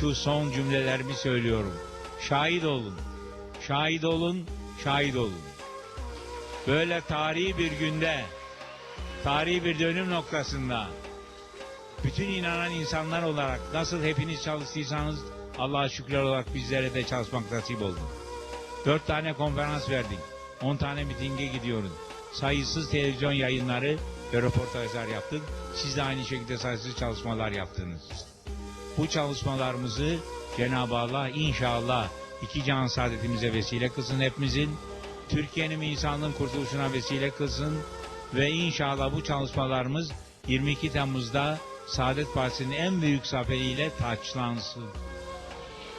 şu son cümlelerimi söylüyorum. Şahit olun, şahit olun, şahit olun. Böyle tarihi bir günde, tarihi bir dönüm noktasında bütün inanan insanlar olarak nasıl hepiniz çalıştıysanız Allah'a şükürler olarak bizlere de çalışmak nasip oldu. Dört tane konferans verdik. On tane mitinge gidiyoruz. Sayısız televizyon yayınları ve röportajlar yaptık. Siz de aynı şekilde sayısız çalışmalar yaptınız. Bu çalışmalarımızı Cenab-ı Allah inşallah iki can saadetimize vesile kılsın hepimizin. Türkiye'nin insanlığın kurtuluşuna vesile kılsın. Ve inşallah bu çalışmalarımız 22 Temmuz'da Saadet Partisi'nin en büyük zaferiyle taçlansın.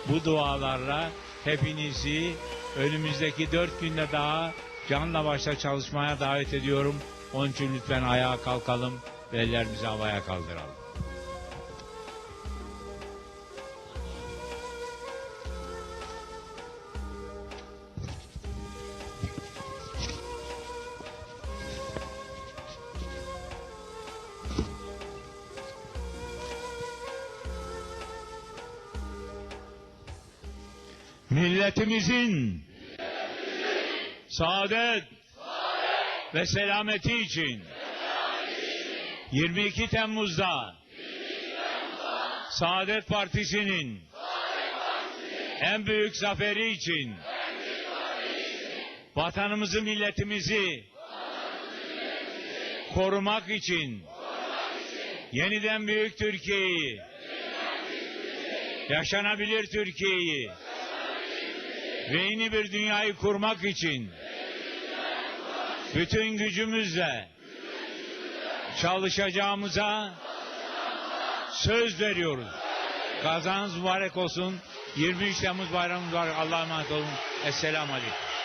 Bu dualarla hepinizi önümüzdeki dört günde daha canla başla çalışmaya davet ediyorum. Onun için lütfen ayağa kalkalım ellerimizi havaya kaldıralım. Milletimizin saadet ve selameti için 22 Temmuz'da Saadet Partisi'nin en büyük zaferi için vatanımızı milletimizi korumak için yeniden büyük Türkiye'yi yaşanabilir Türkiye'yi ve yeni bir dünyayı kurmak için bütün gücümüzle çalışacağımıza söz veriyoruz. Kazanız mübarek olsun. 23 Temmuz bayramımız var. Allah'a emanet olun. Esselamu Aleyküm.